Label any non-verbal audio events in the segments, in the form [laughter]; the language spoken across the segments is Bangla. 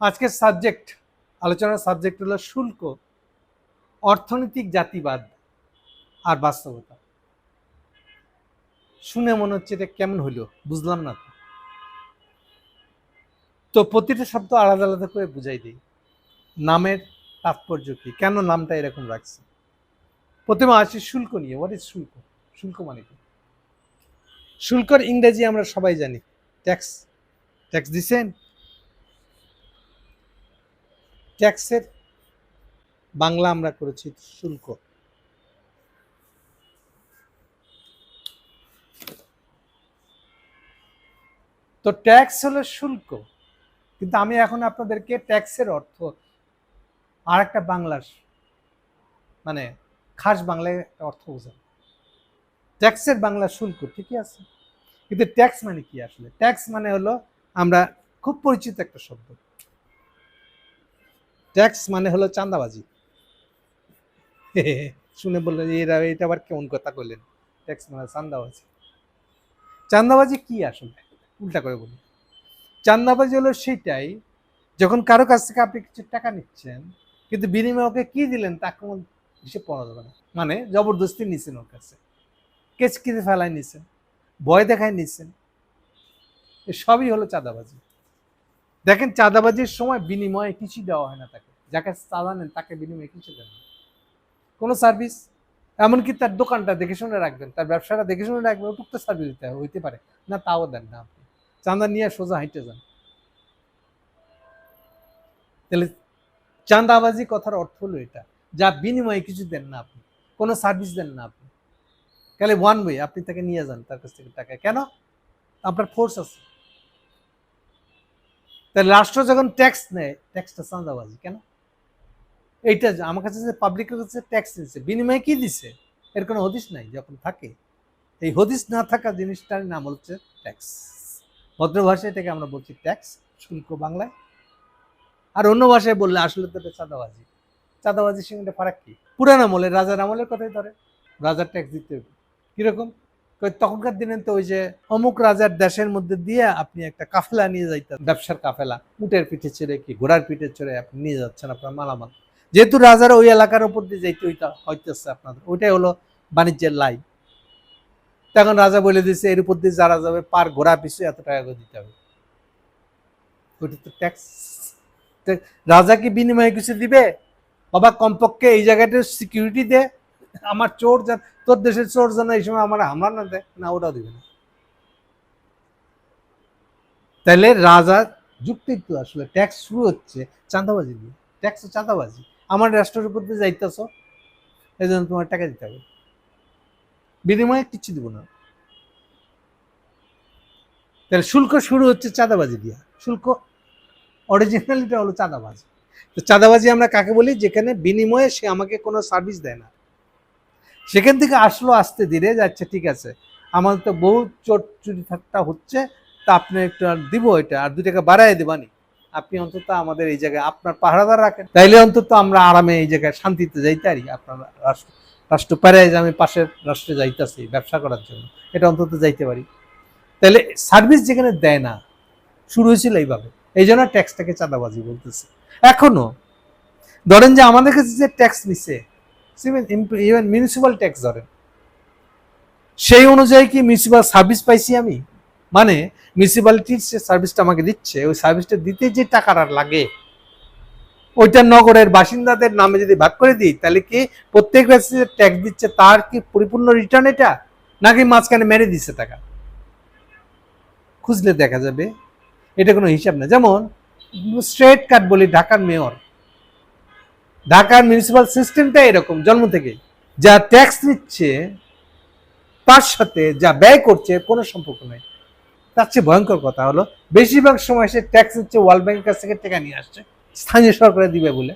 আজকের সাবজেক্ট আলোচনার সাবজেক্ট হলো শুল্ক, অর্থনৈতিক জাতিবাদ আর বাস্তবতা। শুনে মনে হচ্ছে এটা কেমন হইল বুঝলাম না তো। প্রতিটা শব্দ আলাদা আলাদা করে বুঝাই দিই। নামের তাৎপর্য কি? কেন নামটা এরকম রাখছে? প্রথমে আসি শুল্ক নিয়ে হোয়াট ইজ শুল্ক? শুল্ক মানে কি? শুল্কর ইংরেজি আমরা সবাই জানি ট্যাক্স ট্যাক্স দিছেন ট্যাক্সের বাংলা আমরা করেছি শুল্ক। তো ট্যাক্স হলো শুল্ক, কিন্তু আমি এখন আপনাদেরকে ট্যাক্সের অর্থ আর একটা বাংলার মানে খাস বাংলায় অর্থ বোঝান ট্যাক্সের বাংলা শুল্ক ঠিকই আছে, কিন্তু ট্যাক্স মানে কি আসলে? ট্যাক্স মানে হলো আমরা খুব পরিচিত একটা শব্দ। ট্যাক্স মানে হলো চাঁদাবাজি। শুনে বললেন, এরা, এটা আবার কেমন কথা কইলেন? ট্যাক্স মানে চাঁদাবাজি। চাঁদাবাজি কি আসলে? উল্টা করে বলি চাঁদাবাজি হলো সেটাই, যখন কারও কাছ থেকে আপনি কিছু টাকা নিচ্ছেন, কিন্তু বিনিময়ে ওকে কি দিলেন তা কোনো হিসেব পাওয়া যাবে না। মানে জবরদস্তি নিছেন ওর কাছে। কেচকিতে ফেলায় নিছেন, ভয় দেখায় নিছেন। সবই হলো চাঁদাবাজি। দেখেন চাঁদাবাজির সময় বিনিময়ে কিছুই দেওয়া হয় না তাকে। যাকে চাঁদা নেন, তাকে বিনিময়ে কিছু দেন না। কোনো সার্ভিস এমনকি তার দোকানটা দেখে শুনে রাখবেন, তার ব্যবসাটা দেখে শুনে রাখবেন ওটুক সার্ভিস দিতে হইতে পারে। না, তাও দেন না আপনি। চাঁদা নিয়ে সোজা হাইটে যান। তাহলে চাঁদাবাজি কথার অর্থ হলো এটা, যা বিনিময়ে কিছু দেন না আপনি, কোনো সার্ভিস দেন না আপনি। তাহলে ওয়ান ওয়ে আপনি তাকে নিয়ে যান তার কাছ থেকে টাকা। কেন? আপনার ফোর্স আছে। তাহলে রাষ্ট্র যখন ট্যাক্স নেয় ট্যাক্সটা চাঁদাবাজি, কেন? এইটা আমার কাছে যে পাবলিকের কাছে ট্যাক্স দিচ্ছে বিনিময়ে কি দিছে? এর কোনো হদিস নাই যখন থাকে। এই হদিস না থাকা জিনিসটার নাম হচ্ছে ট্যাক্স ভদ্র ভাষায় এটাকে আমরা বলছি ট্যাক্স শুল্ক বাংলায়। আর অন্য ভাষায় বললে আসলে তো এটা চাঁদাবাজি। চাঁদাবাজির সঙ্গে ফারাক কি? পুরান আমলে রাজার আমলের কথাই ধরে। রাজার ট্যাক্স দিতে হবে। কীরকম? তখনকার দিনে তো ওই যে অমুক রাজার দেশের মধ্যে দিয়ে আপনি একটা কাফেলা নিয়ে যাইতেন। ব্যবসার কাফেলা। উটের পিঠে চড়ে কি ঘোড়ার পিঠে চড়ে আপনি নিয়ে যাচ্ছেন আপনার মালামাল। যেহেতু রাজার ওই এলাকার উপর দিয়ে যাইতে ওইটা হইতেছে আপনাদের। ওইটাই হলো বাণিজ্যের লাইন তখন রাজা বলে দিয়েছে এর উপর দিয়ে যারা যাবে, পার ঘোড়া পিছু এত টাকা করে দিতে হবে। ওইটা তো ট্যাক্স রাজা কি বিনিময়ে কিছু দিবে? বাবা কমপক্ষে এই জায়গাটা সিকিউরিটি দে। আমার চোর যেন তোর দেশের চোর যেন এই সময় আমার হামলা না দেয়, না ওটাও দিবে না। তাহলে রাজা যুক্তি তো আসলে ট্যাক্স শুরু হচ্ছে চাঁদাবাজি দিয়ে ট্যাক্স চাঁদাবাজি। আমার রাষ্ট্রের উপর দিয়ে যাইতেছ এই জন্য তোমার টাকা দিতে হবে। বিনিময়ে কিচ্ছু দিব না। তাহলে শুল্ক শুরু হচ্ছে চাঁদাবাজি দিয়া। শুল্ক অরিজিনালিটা হলো চাঁদাবাজি। তো চাঁদাবাজি আমরা কাকে বলি? যেখানে বিনিময়ে সে আমাকে কোনো সার্ভিস দেয় না। সেখান থেকে আসলো, আসতে ধীরে যাচ্ছে, ঠিক আছে। আমাদের তো বহু চোট চুরি ঠাট্টা হচ্ছে, তা আপনি একটু আর দিব এটা, আর দু টাকা বাড়াই দেবানি আপনি অন্তত আমাদের এই জায়গায় আপনার পাহারাদার রাখেন। তাইলে অন্তত আমরা আরামে এই জায়গায় শান্তিতে যাইতে পারি, আপনার রাষ্ট্র রাষ্ট্র পারে যে আমি পাশের রাষ্ট্রে যাইতেছি ব্যবসা করার জন্য, এটা অন্তত যাইতে পারি। তাহলে সার্ভিস যেখানে দেয় না, শুরু হয়েছিল এইভাবে। এই জন্য ট্যাক্সটাকে চাঁদাবাজি বলতেছে। এখনও, ধরেন যে আমাদের কাছে যে ট্যাক্স নিচ্ছে ইভেন ট্যাক্স ধরেন। সেই অনুযায়ী কি মিউনিসিপাল সার্ভিস পাইছি আমি? মানে মিউনিসিপ্যালিটির যে সার্ভিসটা আমাকে দিচ্ছে, ওই সার্ভিসটা দিতে যে টাকাটা লাগে, ওইটা নগরের বাসিন্দাদের নামে যদি ভাগ করে দিই, তাহলে কি প্রত্যেক রাজ্যে ট্যাক্স দিচ্ছে তার কি পরিপূর্ণ রিটার্ন এটা? নাকি মাঝখানে মেরে দিচ্ছে টাকা? খুঁজলে দেখা যাবে। এটা কোনো হিসাব না। যেমন স্ট্রেট কাট বলি ঢাকার মেয়র ঢাকার মিউনিসিপাল সিস্টেমটা এরকম, জন্ম থেকে যা ট্যাক্স নিচ্ছে, তার সাথে যা ব্যয় করছে, কোনো সম্পর্ক নেই। তার চেয়ে ভয়ঙ্কর কথা হলো, বেশিরভাগ সময় সে ট্যাক্স নিচ্ছে ওয়ার্ল্ড ব্যাংকের কাছ থেকে টাকা নিয়ে আসছে, স্থানীয় সরকারে দিবে বলে।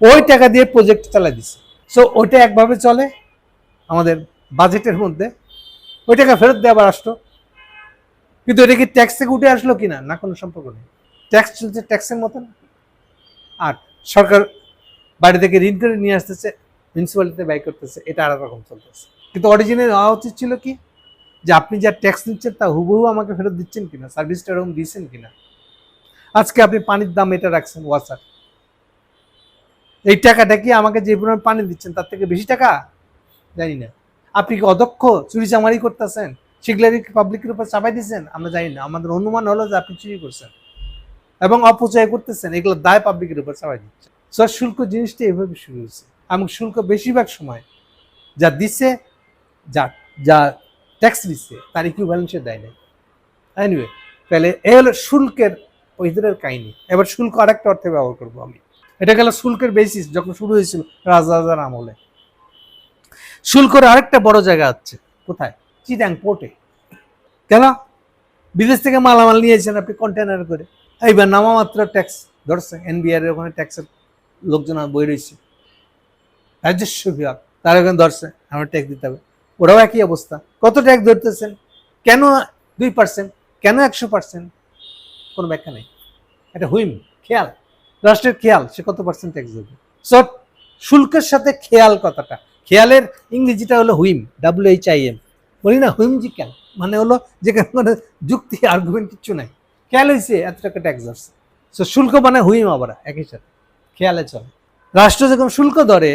ওই টাকা দিয়ে প্রজেক্ট চালাই দিচ্ছে। সো ওইটা একভাবে চলে আমাদের বাজেটের মধ্যে। ওই টাকা ফেরত দেওয়া আবার আসতো কিন্তু এটা কি ট্যাক্স থেকে উঠে আসলো কিনা, না কোনো সম্পর্ক নেই। ট্যাক্স চলছে ট্যাক্সের মতন। আর সরকার বাড়ি থেকে ঋণ করে নিয়ে আসতেছে মিউনিসিপ্যালিটিতে ব্যয় করতেছে, এটা আর রকম চলতেছে। কিন্তু অরিজিনাল হওয়া উচিত ছিল কি? যে আপনি যা ট্যাক্স নিচ্ছেন তা হুবহু আমাকে ফেরত দিচ্ছেন কিনা সার্ভিসটা এরকম দিচ্ছেন কিনা? আজকে আপনি পানির দাম এটা রাখছেন ওয়াসার এই টাকাটা কি আমাকে যে পরিমাণ পানি দিচ্ছেন, তার থেকে বেশি টাকা? জানি না। আপনি কি অদক্ষ, চুরি চামারি করতেছেন? সেগুলারই পাবলিকের উপর চাপাই দিচ্ছেন? আমরা জানি না। আমাদের অনুমান হলো যে আপনি চুরি করছেন এবং অপচয় করতেছেন, এগুলো দায় পাবলিকের উপর চাপাই দিচ্ছেন। সর শুল্ক জিনিসটা এভাবে শুরু হয়েছে। এবং শুল্ক বেশিরভাগ সময় যা দিচ্ছে যা যা ট্যাক্স দিচ্ছে তার ইকুইভ্যালেন্সে দেয় নাই। এনিওয়ে তাহলে এ হলো শুল্কের ওইদের কাহিনি। এবার শুল্ক আরেকটা অর্থে ব্যবহার করব আমি। এটা গেল শুল্কের বেসিস যখন শুরু হয়েছিল রাজার আমলে। শুল্কের আরেকটা বড় জায়গা আছে কোথায়? চিটাং পোর্টে কেন? বিদেশ থেকে মালামাল নিয়েছেন আপনি কন্টেনার করে। এইবার নামামাত্র ট্যাক্স ধরছে এনবিআর ওখানে ট্যাক্সের লোকজন বই রয়েছে। রাজস্ব বিভাগ, তারা ওখানে ধরছে, আমার ট্যাক্স দিতে হবে। ওরাও একই অবস্থা। কত ট্যাক্স ধরতেছেন? কেন দুই পার্সেন্ট কেন একশো পার্সেন্ট কোনো ব্যাখ্যা নেই। এটা হুইম, খেয়াল। রাষ্ট্রের খেয়াল, সে কত পার্সেন্ট ট্যাক্স দেবে সো শুল্কের সাথে খেয়াল কথাটা। খেয়ালের ইংরেজিটা হলো whim W H I M বলি না হুইমজিক্যাল মানে হলো যেখানে মানে যুক্তি আর্গুমেন্ট কিচ্ছু নাই। খেয়াল হয়েছে এত টাকা ট্যাক্স ধরছে। সো শুল্ক মানে হুইম আবার, একই সাথে। খেয়ালে চলে। রাষ্ট্র যখন শুল্ক ধরে,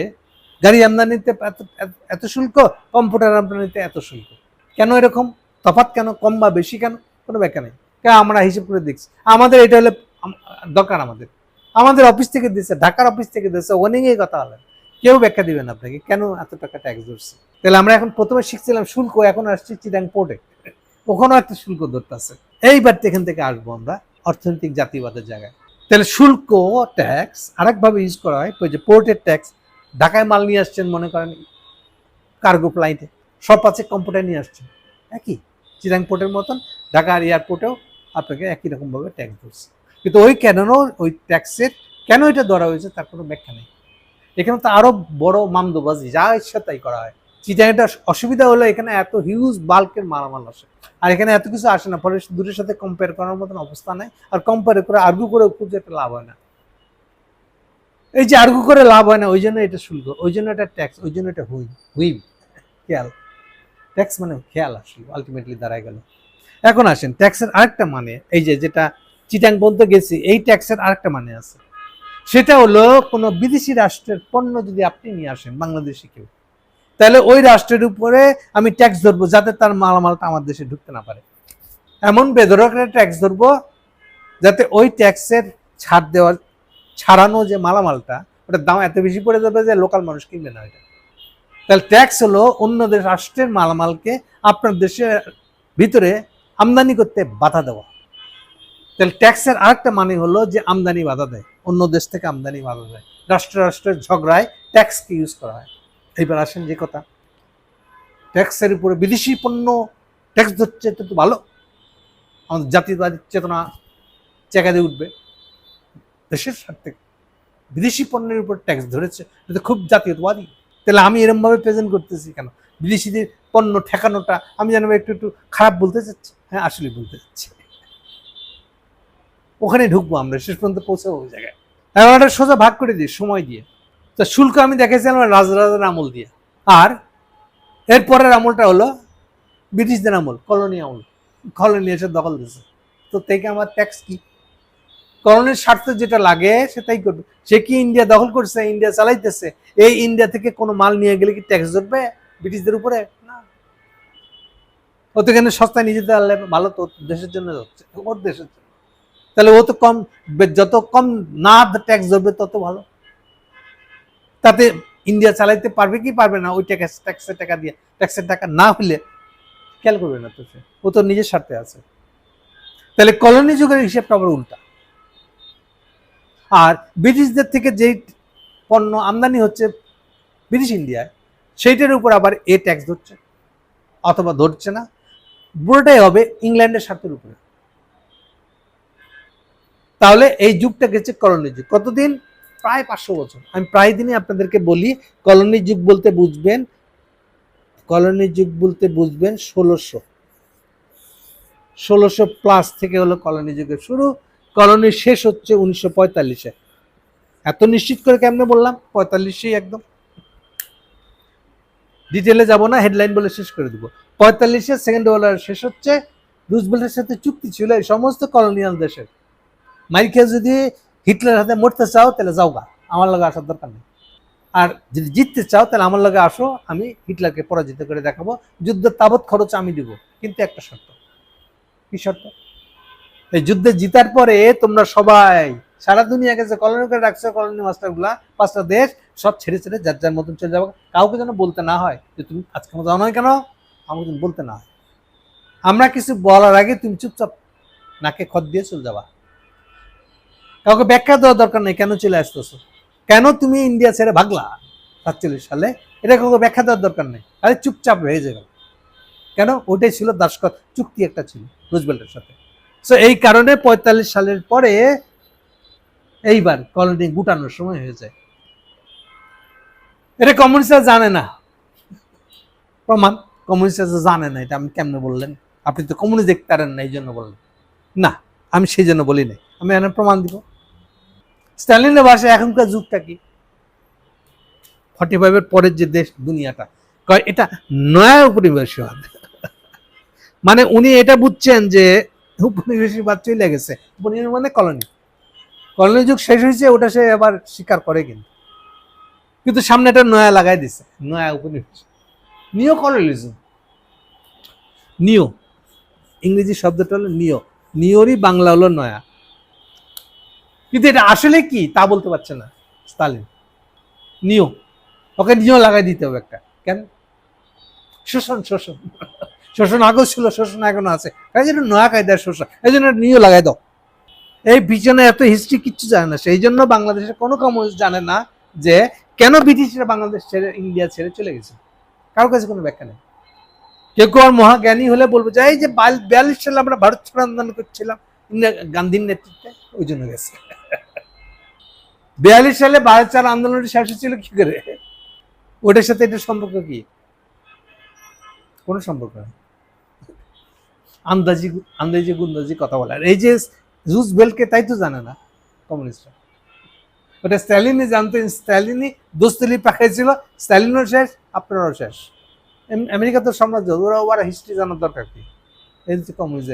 গাড়ি আমদানিতে এত শুল্ক, কম্পিউটার আমদানিতে এত শুল্ক। কেন এরকম? তফাৎ কেন? কম বা বেশি কেন? কোনো ব্যাখ্যা নেই। কেন আমরা হিসেব করে দেখছি। আমাদের এটা হলে দরকার আমাদের। আমাদের অফিস থেকে দিচ্ছে ঢাকার অফিস থেকে দিচ্ছে ওনেই কথা হলেন কেউ ব্যাখ্যা দিবেন আপনাকে, কেন এত টাকা ট্যাক্স ধরছে? তাহলে আমরা এখন প্রথমে শিখছিলাম শুল্ক, এখন আসছি চিটাং পোর্টে ওখানেও একটা শুল্ক ধরতে ধরতেছে। এইবার এখান থেকে আসব আমরা, অর্থনৈতিক জাতিবাদের জায়গায়। তাহলে শুল্ক ট্যাক্স আরেকভাবে ইউজ করা হয় যে পোর্টের ট্যাক্স ঢাকায় মাল নিয়ে আসছেন মনে করেন কার্গো ফ্লাইটে সব আছে কম্পিউটার নিয়ে আসছেন, একই চিরাং পোর্টের মতন ঢাকার এয়ারপোর্টেও আপনাকে একই রকমভাবে ট্যাক্স ধরছে। কিন্তু ওই কেন ওই ট্যাক্সের কেন এটা ধরা হয়েছে তার কোনো ব্যাখ্যা নেই। এখানে তো আরও বড় মামদোবাজি, যা ইচ্ছা তাই করা হয়। চিটাংটা অসুবিধা হলো এখানে এত হিউজ বাল্কের মালামাল আসে। আর এখানে এত কিছু আসে না, ফলে দূরের সাথে কম্পেয়ার করার মতন অবস্থা নাই। আর কম্পেয়ার করে আর্গু করে খুব একটা লাভ হয় না। এই যে আর্গু করে লাভ হয় না, ওই জন্য এটা শুল্ক, ওই জন্য এটা ট্যাক্স ওই জন্য এটা হুইম হুইম খেয়াল। ট্যাক্স মানে খেয়াল আসলে আলটিমেটলি দাঁড়ায় গেল। এখন আসেন ট্যাক্সের আরেকটা মানে এই যে যেটা চিটাং পর্যন্ত গেছি, এই ট্যাক্সের আরেকটা মানে আছে। সেটা হলো কোনো বিদেশি রাষ্ট্রের পণ্য যদি আপনি নিয়ে আসেন, বাংলাদেশি কেউ তাহলে ওই রাষ্ট্রের উপরে আমি ট্যাক্স ধরবো যাতে তার মালামালটা আমার দেশে ঢুকতে না পারে। এমন বেদরকের ট্যাক্স ধরবো যাতে ওই ট্যাক্সের ছাড় দেওয়ার, ছাড়ানো যে মালামালটা, ওটার দাম এত বেশি পড়ে যাবে যে লোকাল মানুষ কিনবে না এটা। তাহলে ট্যাক্স হলো অন্য দেশ, রাষ্ট্রের মালামালকে আপনার দেশের ভিতরে আমদানি করতে বাধা দেওয়া। তাহলে ট্যাক্সের আরেকটা মানে হলো যে আমদানি বাধা দেয়, অন্য দেশ থেকে আমদানি বাধা দেয়। রাষ্ট্র রাষ্ট্রের ঝগড়ায় ট্যাক্সকে ইউজ করা হয়। এইবার আসেন যে কথা। ট্যাক্সের উপরে বিদেশি পণ্য ট্যাক্স ধরছে তো তো ভালো। আমাদের জাতীয়বাদী চেতনা জায়গা দিয়ে উঠবে। দেশের স্বার্থে বিদেশি পণ্যের উপর ট্যাক্স ধরেছে, এটা খুব জাতীয়তাবাদী। তাহলে আমি এরমভাবে প্রেজেন্ট করতেছি কেন? বিদেশিদের পণ্য ঠেকানোটা আমি জানব একটু একটু খারাপ বলতে চাচ্ছি? হ্যাঁ আসলে বলতে চাচ্ছি। ওখানে ঢুকবো আমরা, শেষ পর্যন্ত পৌঁছাবো ওই জায়গায়। সোজা ভাগ করে দিই, সময় দিয়ে। তো শুল্ক আমি দেখেছিলাম রাজরাজার আমল দিয়ে। আর এরপরের আমলটা হলো ব্রিটিশদের আমল, কলোনি আমল। কলোনি এসে দখল দিয়েছে। তো থেকে আমার ট্যাক্স কি? কলোনির স্বার্থে যেটা লাগে সেটাই করবে। সে কি ইন্ডিয়া দখল করছে ইন্ডিয়া চালাইতেছে? এই ইন্ডিয়া থেকে কোনো মাল নিয়ে গেলে কি ট্যাক্স ধরবে ব্রিটিশদের উপরে? না। ও তো এখানে সস্তায় নিজেদের আনলে ভালো তো দেশের জন্য হচ্ছে, ওর দেশের জন্য। তাহলে ও তো কম, যত কম না ট্যাক্স ধরবে তত ভালো। তাতে ইন্ডিয়া চালাইতে পারবে কি পারবে না, ওই ট্যাক্স ট্যাক্সের টাকা দিয়ে ট্যাক্সের টাকা না হলে খেয়াল করবে না তো সে। ও তো নিজের স্বার্থে আছে। তাহলে কলোনি যুগের হিসেবটা আবার উল্টা। আর ব্রিটিশদের থেকে যেই পণ্য আমদানি হচ্ছে ব্রিটিশ ইন্ডিয়ায় সেইটার উপর আবার এ ট্যাক্স ধরছে, অথবা ধরছে না। পুরোটাই হবে ইংল্যান্ডের স্বার্থের উপরে। তাহলে এই যুগটা গেছে কলোনি যুগ। কতদিন? প্রায় পাঁচশো বছর। আমি প্রায় দিনই আপনাদেরকে বলি, কলোনি যুগ বলতে বুঝবেন, কলোনি যুগ বলতে বুঝবেন ষোলোশো। ষোলোশো প্লাস থেকে হলো কলোনি যুগের শুরু। কলোনির শেষ হচ্ছে উনিশশো পঁয়তাল্লিশে। এত নিশ্চিত করে কেমনে বললাম? পঁয়তাল্লিশেই একদম। ডিটেলে যাব না হেডলাইন বলে শেষ করে দিব। পঁয়তাল্লিশে সেকেন্ড ওয়ার্ল্ড শেষ হচ্ছে। রুজবেল্টের সাথে চুক্তি ছিল এই সমস্ত কলোনিয়াল দেশের। মাইকে যদি হিটলার হাতে মরতে চাও, তাহলে যাও গা আমার লগে আসার দরকার নেই। আর যদি জিততে চাও, তাহলে আমার লগে আসো, আমি হিটলারকে পরাজিত করে দেখাবো। যুদ্ধের তাবৎ খরচ আমি দিব, কিন্তু একটা শর্ত। কি শর্ত? এই যুদ্ধে জিতার পরে তোমরা সবাই, সারা দুনিয়াকে যে কলোনি করে রাখছো, কলোনি মাস্টারগুলা পাঁচটা দেশ, সব ছেড়ে ছেড়ে যার যার মতন চলে যাব। কাউকে যেন বলতে না হয় যে, তুমি আজকে মতো নয় কেন? আমাকে যেন বলতে না হয়। আমরা কিছু বলার আগে তুমি চুপচাপ নাকে খত দিয়ে চলে যাবা। কাউকে ব্যাখ্যা দেওয়ার দরকার নেই, কেন চলে আসতেছো? কেন তুমি ইন্ডিয়া ছেড়ে ভাগলা সাতচল্লিশ সালে? এটা কাউকে ব্যাখ্যা দেওয়ার দরকার নেই আরে চুপচাপ হয়ে যাবে। কেন? ওটাই ছিল দাসকত চুক্তি একটা ছিল রুজবেল্টের সাথে। সো এই কারণে পঁয়তাল্লিশ সালের পরে এইবার কলোনি গুটানোর সময় হয়ে যায়। এটা কমিউনিস্টরা জানে না। প্রমাণ কমিউনিস্টরা জানে না, এটা আমি কেমনে বললেন? আপনি তো কমিউনিস্ট দেখতে পারেন না এই জন্য বললেন। না, আমি সেই জন্য বলি নাই। আমি প্রমাণ দিব। স্ট্যালিনের ভাষায় এখনকার যুগটা কি? ফর্টি ফাইভের পরের যে দেশ দুনিয়াটা এটা নয়া উপনিবেশবাদ মানে উনি এটা বুঝছেন যে উপনিবেশবাদ চলে গেছে। উপনিবেশ মানে কলোনি। কলোনি যুগ শেষ হয়েছে, ওটা সে আবার স্বীকার করে কিন্তু। কিন্তু সামনে একটা নয়া লাগাই দিছে, নয়া উপনিবেশ। নিও কলোনিজম নিও ইংরেজি শব্দটা হলো নিও নিওরই বাংলা হলো নয়া। কিন্তু এটা আসলে কি তা বলতে পারছে না স্টালিন নিও। ওকে নিও লাগাই দিতে হবে একটা। কেন? শোষণ শোষণ। শোষণ আগেও ছিল, শোষণ এখনও আছে। এই জন্য নয়া কায়দার শোষণ। এই জন্য নিও লাগাই দাও। এই পিছনে এত হিস্ট্রি কিচ্ছু জানে না। সেই জন্য বাংলাদেশের কোনো কমিউনিস্ট জানে না যে কেন ব্রিটিশরা বাংলাদেশ ছেড়ে ইন্ডিয়া ছেড়ে চলে গেছে। কারোর কাছে কোনো ব্যাখ্যা নেই। কেউ কেউ আর মহাজ্ঞানী হলে বলব যে, এই যে বিয়াল্লিশ সালে আমরা ভারত ছাড়ো আন্দোলন করছিলাম গান্ধীর নেতৃত্বে, ওই জন্য গেছে। বিয়াল্লিশ সালে ভারত ছাড়ো আন্দোলনটি শেষ হচ্ছিল কি করে? ওটার সাথে এটার সম্পর্ক কি? কোনো সম্পর্ক নেই। আন্দাজি আন্দাজি গুন্দাজি কথা বলার এই যে জুস বেলকে তাই তো জানে না কমিউনিস্টরা। ওটা স্ট্যালিনই জানতেন স্ট্যালিনই দোস্তলি পাঠাইছিল স্ট্যালিনও শেষ আপনারাও শেষ। আমেরিকা তো সাম্রাজ্য ওরা ওরা হিস্ট্রি জানার দরকার কি? এই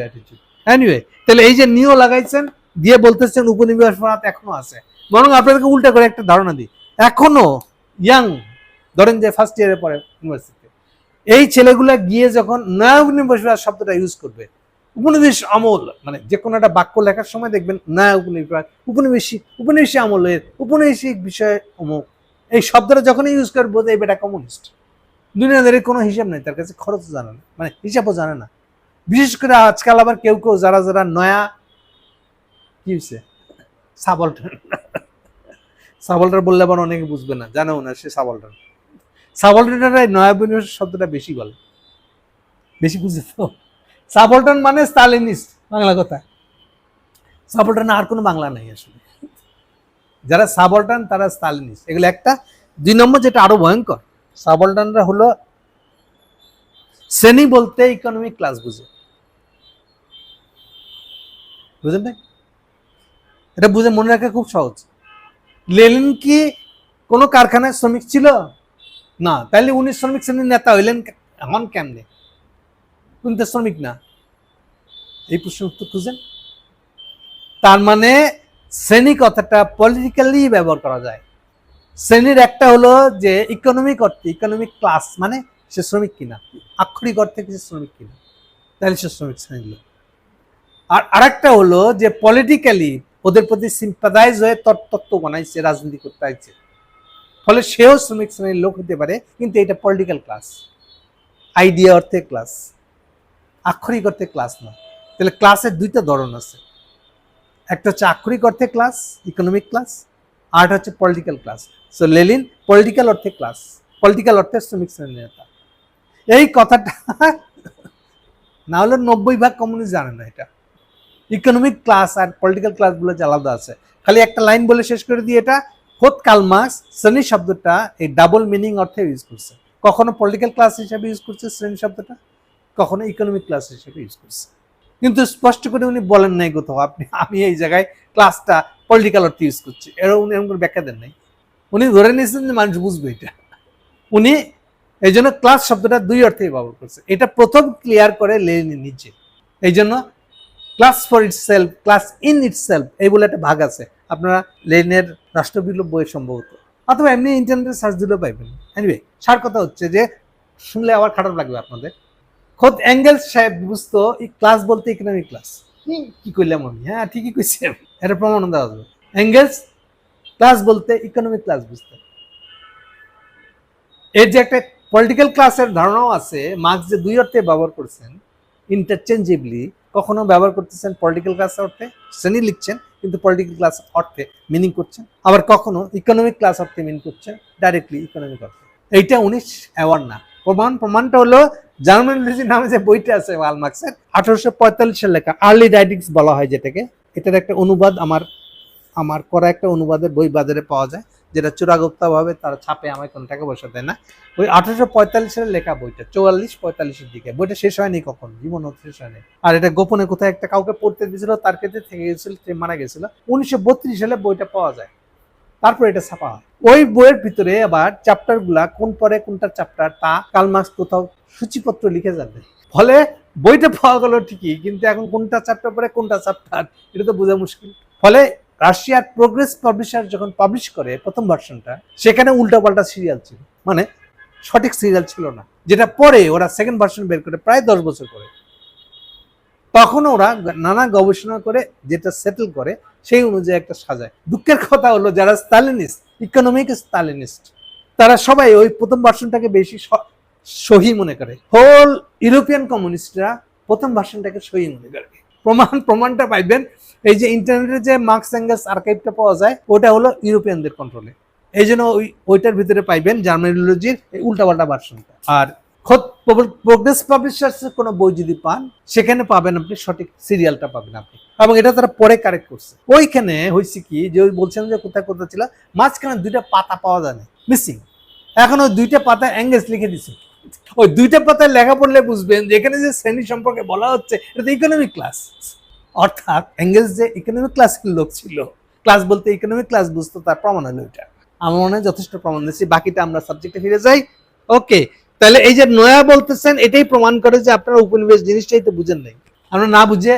অ্যাটিটিউড এনিওয়ে তাহলে এই যে নিও লাগাইছেন, দিয়ে বলতেছেন উপনিবেশবাদ এখনও আছে। বরং আপনাদেরকে উল্টা করে একটা ধারণা দিই। এখনও ইয়াং ধরেন যে ফার্স্ট ইয়ারে পরে ইউনিভার্সিটিতে এই ছেলেগুলা গিয়ে যখন নয়া উপনিবেশবাদ শব্দটা ইউজ করবে, উপনিবেশ আমল মানে যে কোনো একটা বাক্য লেখার সময় দেখবেন নয়া উপনিবেশবাদ উপনিবেশিক উপনিবেশী আমলের, উপনিবেশিক বিষয় অমুক, এই শব্দটা যখনই ইউজ করবে বোধ এই বেটা কমিউনিস্ট দুনিয়াদারের কোনো হিসাব নেই, তার কাছে খরচ জানে না মানে হিসাবও জানে না। বিশেষ করে আজকাল আবার কেউ কেউ যারা যারা নয়া, কি হয়েছে বললে আবার অনেকে বুঝবে না, জানেও না সে শব্দটা বেশি বলে। বেশি বুঝে তো। মানে বাংলা কথা। আর কোনো বাংলা নাই আসলে। যারা সাবলটান, তারা স্টালিনিস্ট এগুলো একটা, দুই নম্বর যেটা আরও ভয়ঙ্কর, সাবলটানরা হলো শ্রেণি বলতে ইকোনমিক ক্লাস বুঝে। বুঝলেন ভাই এটা বুঝে মনে রাখা খুব সহজ। লেনিন কি কোনো কারখানায় শ্রমিক ছিল? না তাহলে উনি শ্রমিক শ্রেণির নেতা হইলেন হন কেমনে? উনি তো শ্রমিক না। এই প্রশ্ন উত্তর খুঁজেন। তার মানে শ্রেণি কথাটা পলিটিক্যালি ব্যবহার করা যায়। শ্রেণির একটা হলো যে ইকোনমিক অর্থে ইকোনমিক ক্লাস মানে সে শ্রমিক কিনা। আক্ষরিক অর্থে সে শ্রমিক কিনা। তাহলে সে শ্রমিক শ্রেণির লোক। আর আরেকটা হলো যে পলিটিক্যালি ওদের প্রতি সিম্পাদাইজ হয়ে তত- তত্ত্ব বানাইছে, রাজনীতি করতে আইছে। ফলে সেও শ্রমিক শ্রেণির লোক হতে পারে, কিন্তু এটা পলিটিক্যাল ক্লাস আইডিয়া অর্থে ক্লাস আক্ষরিক অর্থে ক্লাস না। তাহলে ক্লাসের দুইটা ধরন আছে। একটা হচ্ছে আক্ষরিক অর্থে ক্লাস ইকোনমিক ক্লাস আর হচ্ছে political class so Lenin political অর্থে ক্লাস পলিটিক্যাল অর্থে শ্রমিক শ্রেণির নেতা। এই কথাটা [laughs] না হলে নব্বই ভাগ কমিউনিস্ট জানে না এটা। ইকোনমিক ক্লাস আর পলিটিক্যাল ক্লাসগুলো যে আলাদা আছে। খালি একটা লাইন বলে শেষ করে দিয়ে এটা। খোদ কালমার্কস শ্রেণি শব্দটা এই ডাবল মিনিং অর্থে ইউজ করছে। কখনো পলিটিক্যাল ক্লাস হিসেবে ইউজ করছে শ্রেণি শব্দটা, কখনো ইকোনমিক ক্লাস হিসেবে ইউজ করছে। কিন্তু স্পষ্ট করে উনি বলেন নাই কোথাও আপনি, আমি এই জায়গায় ক্লাসটা পলিটিক্যাল অর্থে ইউজ করছি। এরকম উনি এরকম করে ব্যাখ্যা দেন নাই। উনি ধরে নিয়েছেন যে মানুষ বুঝবে এটা। উনি এই জন্য ক্লাস শব্দটা দুই অর্থেই ব্যবহার করছে। এটা প্রথম ক্লিয়ার করে লেনিন নিজে এই জন্য class for itself class in itself এই বলে একটা ভাগ আছে। আপনারা লেনের রাষ্ট্রবিপ্লব বই সম্ভবত। অথবা এমনি ইন্টারনেটে সার্চ দিলেও পাইবেন। এনিওয়ে সার কথা হচ্ছে যে, শুনলে আবার খারাপ লাগবে আপনাদের। খোদ অ্যাঙ্গেল সাহেব বুঝতো, এই ক্লাস বলতে ইকোনমিক ক্লাস কি করলাম আমি? হ্যাঁ ঠিকই কইছি আমি। এটা প্রমাণ দেওয়া যাবে। অ্যাঙ্গেলস ক্লাস বলতে ইকোনমিক ক্লাস বুঝতে। এর যে একটা পলিটিক্যাল ক্লাসের ধারণাও আছে, মার্কস যে দুই অর্থে ব্যবহার করছেন ইন্টারচেঞ্জেবলি কখনো ব্যবহার করতেছেন পলিটিক্যাল ক্লাস অর্থে? শ্রেণি লিখছেন, কিন্তু পলিটিক্যাল ক্লাস অর্থে মিনিং করছেন। আবার কখনো ইকোনমিক ক্লাস অর্থে মিনিং করছেন ডাইরেক্টলি ইকোনমিক অর্থে। এইটা উনি অ্যাওয়ার্ড না। প্রমাণ, প্রমাণটা হলো জার্মান ইংরেজি নামে যে বইটা আছে ওয়ালমার্কসের আঠারোশো পঁয়তাল্লিশের লেখা আর্লি রাইটিংস বলা হয় যেটাকে। এটার একটা অনুবাদ আমার আমার করা একটা অনুবাদের বই বাজারে পাওয়া যায়। যেটা চূড়াগুপ্তভাবে তারা ছাপে আমায় কোনো টাকা পয়সা দেয় না। ওই আঠারোশো পঁয়তাল্লিশের লেখা বইটা, চৌয়াল্লিশ পঁয়তাল্লিশের দিকে। বইটা শেষ হয়নি কখন? জীবন শেষ হয়নি। আর এটা গোপনে কোথায় একটা কাউকে পড়তে দিয়েছিল, তার ক্ষেত্রে থেকে গেছিল, সে মারা গেছিল। উনিশশো বত্রিশ সালে বইটা পাওয়া যায়। তারপর এটা ছাপা হয়। ওই বইয়ের ভিতরে আবার চ্যাপ্টারগুলা কোন পরে কোনটা চ্যাপ্টার তা কালমার্কস কোথাও সূচিপত্র লিখে যাবে। ফলে বইটা পাওয়া গেল ঠিকই, কিন্তু এখন কোনটা চ্যাপ্টার পরে, কোনটা চ্যাপ্টার এটা তো বোঝা মুশকিল। ফলে রাশিয়ার প্রোগ্রেস পাবলিশার যখন পাবলিশ করে প্রথম ভার্সনটা সেখানে উল্টাপাল্টা সিরিয়াল ছিল। মানে সঠিক সিরিয়াল ছিল না। যেটা পরে ওরা সেকেন্ড ভার্সন বের করে প্রায় দশ বছর করে। তখন ওরা নানা গবেষণা করে, যেটা সেটেল করে, সেই অনুযায়ী একটা সাজায়। দুঃখের কথা হলো, যারা স্টালিনিস্ট ইকোনমিক স্টালিনিস্ট তারা সবাই ওই প্রথম ভার্সনটাকে বেশি সহি মনে করে। হোল ইউরোপিয়ান কমিউনিস্টরা প্রথম ভার্সনটাকে সহি মনে করে। প্রমাণ, প্রমাণটা পাইবেন। এই যে ইন্টারনেটে যে মার্কস অ্যাঙ্গেলস আর্কাইভটা পাওয়া যায়, ওটা হলো ইউরোপিয়ানদের কন্ট্রোলে এই জন্য ওই, ওইটার ভিতরে পাইবেন জার্মানিলজির এই উল্টাপাল্টা ভার্সনটা আর খোদ প্রোগ্রেস পাবলিশার্স কোনো বই যদি পান, সেখানে পাবেন আপনি সঠিক সিরিয়ালটা পাবেন আপনি। এবং এটা তারা পরে কারেক্ট করছে। ওইখানে হয়েছে কি, যে ওই বলছেন যে কোথায় কোথায় ছিল, মাঝখানে দুইটা পাতা পাওয়া যায় না মিসিং এখন ওই দুইটা পাতা অ্যাঙ্গেজ লিখে দিছে। ওই দুইটা পাতায় লেখা পড়লে বুঝবেন যে এখানে যে শ্রেণি সম্পর্কে বলা হচ্ছে, এটা তো ইকোনমিক ক্লাস অর্থাৎ অ্যাঙ্গেজ যে ইকোনমিক ক্লাসের লোক ছিল ক্লাস বলতে ইকোনমিক ক্লাস বুঝতো, তার প্রমাণ হলো এটা। আমার মনে হয় যথেষ্ট প্রমাণ দিচ্ছি বাকিটা আমরা সাবজেক্টে ফিরে যাই। ওকে তাহলে এই যে নয়া বলতেছেন, এটাই প্রমাণ করে যে আপনারা উপনিবেশ জিনিসটাই তো বুঝেন নাই। আমরা না বুঝে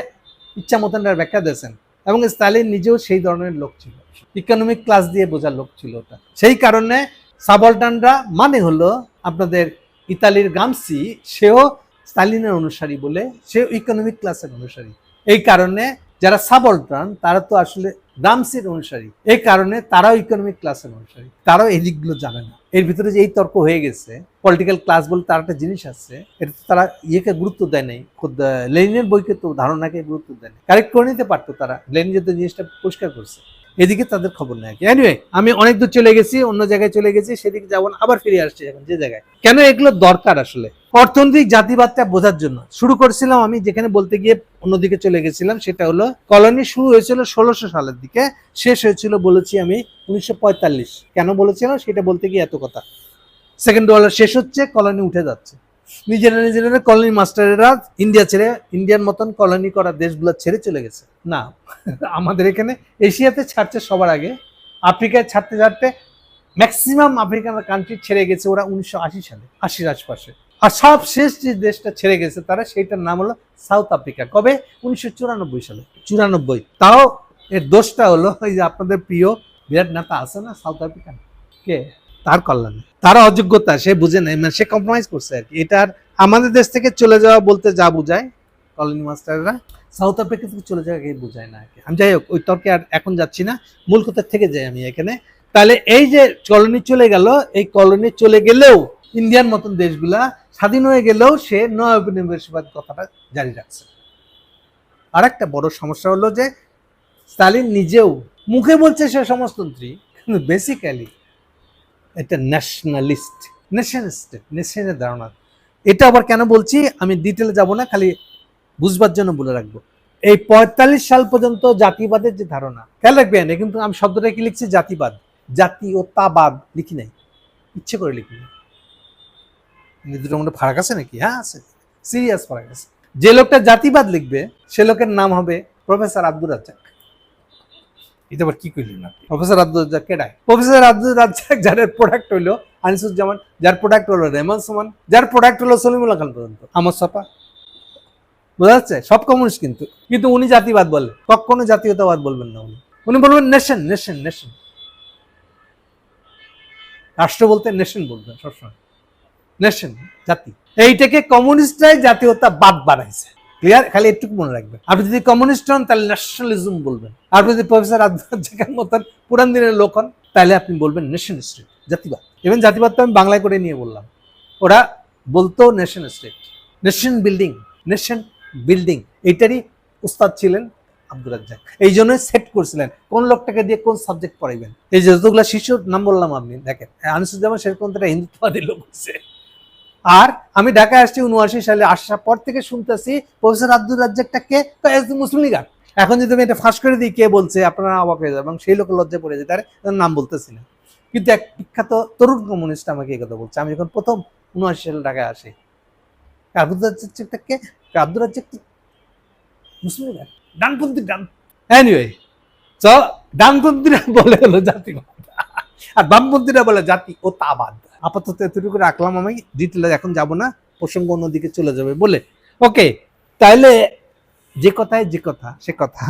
ইচ্ছা মতন ব্যাখ্যা দিয়েছেন, এবং স্টালিন নিজেও সেই ধরনের লোক ছিল। ইকোনমিক ক্লাস দিয়ে বোঝার লোক ছিল ওটা। সেই কারণে সাবলটানরা মানে হলো আপনাদের ইতালির গামসি, সেও স্টালিনের অনুসারী বলে, সেও ইকোনমিক ক্লাসের অনুসারী। এই কারণে যারা সাবলটান তারা তো আসলে গ্রামসির অনুসারী। এই কারণে তারাও ইকোনমিক ক্লাসের অনুসারী। তারাও এই দিকগুলো জানে না। এর ভিতরে যে এই তর্ক হয়ে গেছে পলিটিক্যাল ক্লাস বলে তার একটা জিনিস আছে, এটা তো তারা ইয়েকে গুরুত্ব দেয় নাই। লেনিনের বইকে তো ধারণাকে গুরুত্ব দেয় নাই। কারেক্ট করে নিতে পারতো তারা। লেনিন যদি জিনিসটা পরিষ্কার করছে। এদিকে তাদের খবর নেই এনিওয়ে আমি অনেক দূর চলে গেছি, অন্য জায়গায় চলে গেছি, সেদিকে যাব আবার ফিরে আসছি এখন যে জায়গায়। কেন এগুলো দরকার আসলে? অর্থনৈতিক জাতিবাদটা বোঝার জন্য। শুরু করেছিলাম আমি যেখানে বলতে গিয়ে অন্যদিকে চলে গেছিলাম, সেটা হলো, কলোনি শুরু হয়েছিল ষোলোশো সালের দিকে, শেষ হয়েছিল বলেছি আমি উনিশশো পঁয়তাল্লিশ। কেন বলেছিলাম? সেটা বলতে গিয়ে এত কথা। সেকেন্ড ওয়ার্ল্ড শেষ হচ্ছে, কলোনি উঠে যাচ্ছে। নিজেরা নিজেরা কলোনি মাস্টারেরা ইন্ডিয়া ছেড়ে ইন্ডিয়ার মতন কলোনি করা দেশগুলো ছেড়ে চলে গেছে। না, আমাদের এখানে এশিয়াতে ছাড়ছে সবার আগে, আফ্রিকায় ছাড়তে ছাড়তে ম্যাক্সিমাম আফ্রিকান কান্ট্রি ছেড়ে গেছে ওরা উনিশশো আশি সালে, আশির আশপাশে। আর সব শেষ যে দেশটা ছেড়ে গেছে তারা, সেইটার নাম হলো সাউথ আফ্রিকা কবে? উনিশশো চুরানব্বই সালে। চুরানব্বই। তাও এর দোষটা হলো ওই যে আপনাদের প্রিয় বিরাট নেতা আছে না সাউথ আফ্রিকান কে? তার কল্যাণে। তার অযোগ্যতা সে বুঝে নেয় মানে সে কম্প্রোমাইজ করছে আর কি। এটার আমাদের দেশ থেকে চলে যাওয়া বলতে যা বুঝায় কলোনি মাস্টাররা। সাউথ আফ্রিকা থেকে চলে যাওয়া বুঝায় না আর কি। আমি যাই হোক ওই তর্কে আর এখন যাচ্ছি না। মূল কথা থেকে যাই আমি এখানে। তাহলে এই যে কলোনি চলে গেল এই কলোনি চলে গেলেও ইন্ডিয়ার মতন দেশগুলা স্বাধীন হয়ে গেলেও সে নয় উপনিবেশবাদ কথাটা জারি রাখছে। আর একটা বড় সমস্যা হলো যে স্টালিন নিজেও মুখে বলছে সে সমাজতন্ত্রী কিন্তু বেসিক্যালি এটা ন্যাশনালিস্ট নেশন স্টেট নেশনের ধারণা। এটা আবার কেন বলছি? আমি ডিটেলে যাব না, খালি বুঝবার জন্য বলে রাখব। এই পঁয়তাল্লিশ সাল পর্যন্ত জাতিবাদের যে ধারণা, খেয়াল রাখবেন কিন্তু আমি শব্দটা কি লিখছি? জাতিবাদ। জাতি ও তাবাদ লিখি নাই। ইচ্ছে করে লিখি নাই। দুটোর মধ্যে ফারাক আছে নাকি? হ্যাঁ আছে। সিরিয়াস ফারাক আছে। যে লোকটা জাতিবাদ লিখবে, সে লোকের নাম হবে প্রফেসর আব্দুর রাজ্জাক। এটা আবার কি করলেন আপনি? প্রফেসর আব্দুল রাজ্জাক কেডায় প্রফেসর আব্দুল রাজ্জাক যার প্রোডাক্ট হইল আনিসুজ্জামান যার প্রোডাক্ট হলো রেমন সুমান যার প্রোডাক্ট হলো সলিমুল্লাহ খান পর্যন্ত। আমার সাপা বোঝা যাচ্ছে? সব কমিউনিস্ট কিন্তু। কিন্তু উনি জাতিবাদ বলে। কখনো জাতীয়তাবাদ বলবেন না উনি। উনি বলবেন নেশন নেশন নেশন রাষ্ট্র বলতে নেশন বলবেন সবসময়। নেশন জাতি। এইটাকে কমিউনিস্টরাই জাতীয়তাবাদ বানাইছে। ক্লিয়ার খালি একটু মনে রাখবেন। আপনি যদি কমিউনিস্ট হন, তাহলে ন্যাশনালিজম বলবেন। আর যদি প্রফেসর আব্দুল মতন পুরান দিনের লোক হন, তাহলে আপনি বলবেন নেশন স্টেট জাতিবাদ। ইভেন জাতিবাদ তো আমি বাংলায় করে নিয়ে বললাম। ওরা বলতো nation state nation building nation building এইটারই উস্তাদ ছিলেন আব্দুল রাজ্জাক। এই জন্য সেট করছিলেন। কোন লোকটাকে দিয়ে কোন সাবজেক্ট পড়াইবেন? এই যে যতগুলো শিশুর নাম বললাম আপনি দেখেন, আনিসুজ্জামান সেরকম তো একটা হিন্দুত্ববাদী লোক হচ্ছে আর আমি ঢাকায় আসছি উনআশি সালে আসার পর থেকে শুনতেছি প্রফেসর আব্দুল রাজ্জাকটাকে মুসলিম লীগার। এখন যদি আমি এটা ফাঁস করে দিই কে বলছে আপনারা অবাক হয়ে যাবে এবং সেই লোকের লজ্জা পড়ে যায় তার নাম বলতেছি না কিন্তু এক বিখ্যাত তরুণ কমিউনিস্ট আমাকে এই কথা বলছে। আমি যখন প্রথম উনআশি সালে ঢাকায় আসি আব্দুল রাজ্জাকটাকে আব্দুল রাজ্জাক মুসলিম লীগার। ডানপন্থী ডান। এনিওয়ে চ ডানপন্থীরা বলে হলো জাতিবাদ আর বামপন্থীরা বলে জাতি ও তাবাদ। আপাতত এতটুকু রাখলাম আমি ডিটেলে এখন যাব না, প্রসঙ্গ অন্যদিকে চলে যাবে বলে। ওকে তাহলে যে কথায় যে কথা, সে কথা।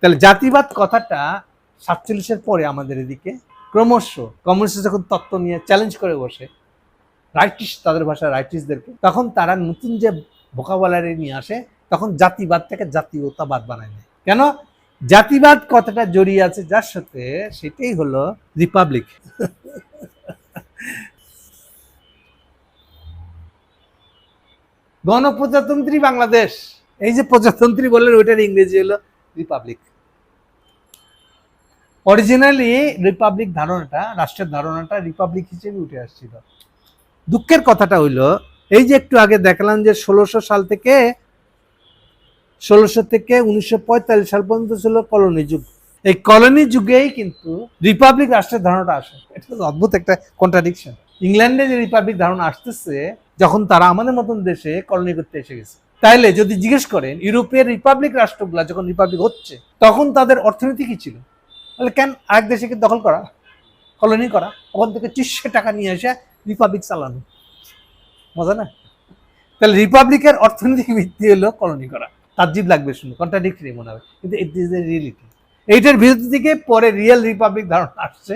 তাহলে জাতিবাদ কথাটা সাতচল্লিশের পরে আমাদের এদিকে, ক্রমশ কমিউনিস্ট যখন তত্ত্ব নিয়ে চ্যালেঞ্জ করে বসে রাইটিস তাদের ভাষা রাইটিসদেরকে তখন তারা নতুন যে ভোকাবলারি নিয়ে আসে, তখন জাতিবাদটাকে জাতীয়তাবাদ বানায় নেয়। কেন? জাতিবাদ কথাটা জড়িয়ে আছে যার সাথে, সেটাই হলো রিপাবলিক গণপ্রজাতন্ত্রী বাংলাদেশ। এই যে প্রজাতন্ত্রী বললেন, ওইটার ইংরেজি হলো রিপাবলিক। অরিজিনালি রিপাবলিক ধারণাটা, রাষ্ট্রের ধারণাটা রিপাবলিক হিসেবে উঠে আসছিল। দুঃখের কথাটা হইল, এই যে একটু আগে দেখলাম যে ষোলোশো সাল থেকে, ষোলোশো থেকে উনিশশো পঁয়তাল্লিশ সাল পর্যন্ত ছিল কলোনি যুগ। এই কলোনি যুগেই কিন্তু রিপাবলিক রাষ্ট্রের ধারণাটা আসে। এটা অদ্ভুত একটা কন্ট্রাডিকশন ইংল্যান্ডে যে রিপাবলিক ধারণা আসতেছে যখন তারা আমাদের মতন দেশে কলোনি করতে এসে গেছে। তাইলে যদি জিজ্ঞেস করেন, ইউরোপের রিপাবলিক রাষ্ট্রগুলা যখন রিপাবলিক হচ্ছে, তখন তাদের অর্থনীতি কি ছিল? তাহলে কেন আরেক দেশকে দখল করা? কলোনি করা? ওখান থেকে চিশে টাকা নিয়ে এসে রিপাবলিক চালানো। মজা না? তাহলে রিপাবলিকের অর্থনৈতিক ভিত্তি হলো কলোনি করা। তার তাজ্জিব লাগবে শুনে কন্ট্রাডিক্টরি মনে হবে। কিন্তু ইট ইজ এ রিয়েলিটি এইটার ভিতর থেকে পরে রিয়েল রিপাবলিক ধারণা আসছে।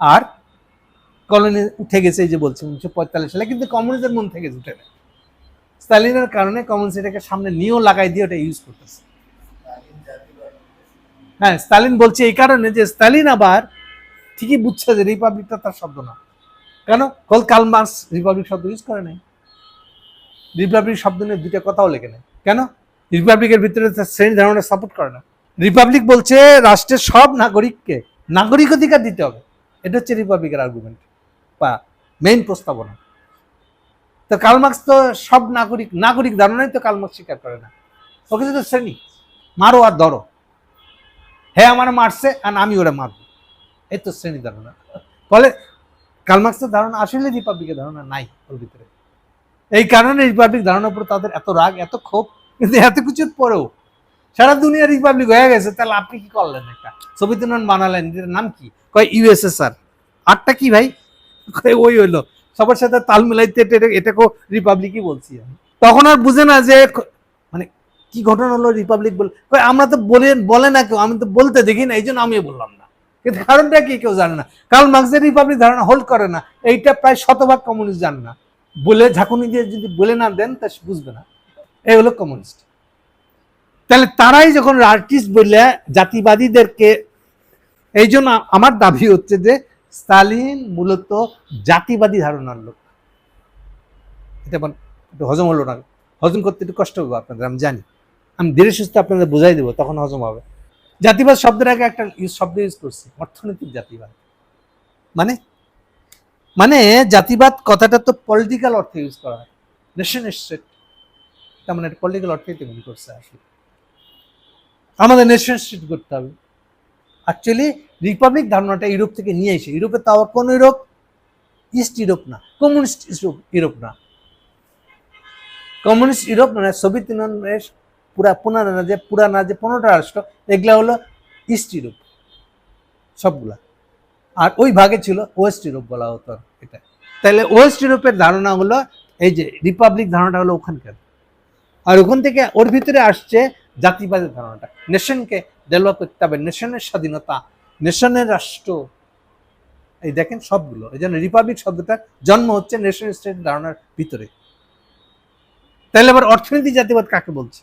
আর কলোনি উঠে গেছে এই যে বলছি উনিশশো পঁয়তাল্লিশ সালে, কিন্তু কমিউনিজমের মন থেকে উঠে নেয় স্টালিনের কারণে কমিউনিস্ট এটাকে সামনে নিয়েও লাগাই দিয়ে ওটা ইউজ করতেছে। হ্যাঁ স্টালিন বলছে এই কারণে যে স্টালিন আবার ঠিকই বুঝছে যে রিপাবলিকটা তার শব্দ না। কেন? কল কালমার্স রিপাবলিক শব্দ ইউজ করে নাই। রিপাবলিক শব্দ নিয়ে দুইটা কথাও লেখে নেয় কেন? রিপাবলিকের ভিতরে তার শ্রেণি ধারণা সাপোর্ট করে না। রিপাবলিক বলছে, রাষ্ট্রের সব নাগরিককে নাগরিক অধিকার দিতে হবে। এটা হচ্ছে রিপাবলিকের আর্গুমেন্ট বা মেইন প্রস্তাবনা। তো কালমার্ক্স তো সব নাগরিক নাগরিক ধারণাই তো কালমার্ক্স স্বীকার করে না। ওকে তো শ্রেণি, মারো আর ধরো। হ্যাঁ আমার মারছে আর আমি ওরা মারব। এই তো শ্রেণি ধারণা। ফলে কালমার্ক্সের ধারণা আসলে রিপাবলিকের ধারণা নাই ওর ভিতরে। এই কারণে রিপাবলিক ধারণার উপর তাদের এত রাগ, এত ক্ষোভ, কিন্তু এত কিছুর পরেও সারা দুনিয়া রিপাবলিক হয়ে গেছে, তাহলে আপনি কি করলেন একটা? ছবি ইউনিয়ন বানালেন নাম কি? কয় ইউএসএসআর আরটা কি ভাই? কয় ওই হইল সবার সাথে তাল মিলাইতে এটা- এটাকেও রিপাবলিকই বলছি আমি। তখন আর বুঝে না যে মানে কি ঘটনা হলো রিপাবলিক বল আমরা তো বলে বলে না কেউ, আমি তো বলতে দেখি না এই জন্য আমিও বললাম না। কিন্তু কারণটা কি কেউ জানে না। কারণ মার্ক্সের রিপাবলিক ধারণা হোল্ড করে না। এইটা প্রায় শতভাগ কমিউনিস্ট জানে না। বলে ঝাঁকুনি দিয়ে যদি বলে না দেন, তা বুঝবে না। এই হলো কমিউনিস্ট তাহলে তারাই যখন আর্টিস্ট বললে জাতিবাদীদেরকে এই জন্য আমার দাবি হচ্ছে যে স্টালিন মূলত জাতিবাদী ধারণার লোক। এটা একটু হজম হলো না। হজম করতে একটু কষ্ট হবে আপনাদের, আমি জানি। আমি ধীরে সুস্থে আপনাদের বোঝাই দেবো, তখন হজম হবে। জাতিবাদ শব্দের আগে একটা শব্দ ইউজ করছি, অর্থনৈতিক জাতিবাদ। মানে? মানে জাতিবাদ কথাটা তো পলিটিক্যাল অর্থে ইউজ করা হয়। নেশন স্টেট তার মানে পলিটিক্যাল অর্থেই তৈরি করছে আসলে। আমাদের নেশন স্টেট করতে হবে। অ্যাকচুয়ালি রিপাবলিক ধারণাটা ইউরোপ থেকে নিয়ে এসে, ইউরোপে তাও কোন ইউরোপ ইস্ট ইউরোপ না কমিউনিস্ট ইউরোপ না। কমিউনিস্ট ইউরোপ মানে সোভিয়েত ইউনিয়নের পুরা পুরানা যে পুরানা যে পনেরোটা রাষ্ট্র, এগুলা হলো ইস্ট ইউরোপ সবগুলা। আর ওই ভাগে ছিল ওয়েস্ট ইউরোপ বলা হতো এটা। তাহলে ওয়েস্ট ইউরোপের ধারণা হলো এই যে রিপাবলিক ধারণাটা হলো ওখানকার। আর ওখান থেকে ওর ভিতরে আসছে জাতিবাদের ধারণাটা নেশনকে ডেভেলপ করতে হবে নেশনের স্বাধীনতা, নেশনের রাষ্ট্র। এই দেখেন সবগুলো, এই জন্য রিপাবলিক শব্দটার জন্ম হচ্ছে নেশন স্টেট ধারণার ভিতরে। তাহলে আবার অর্থনীতি জাতিবাদ কাকে বলছে?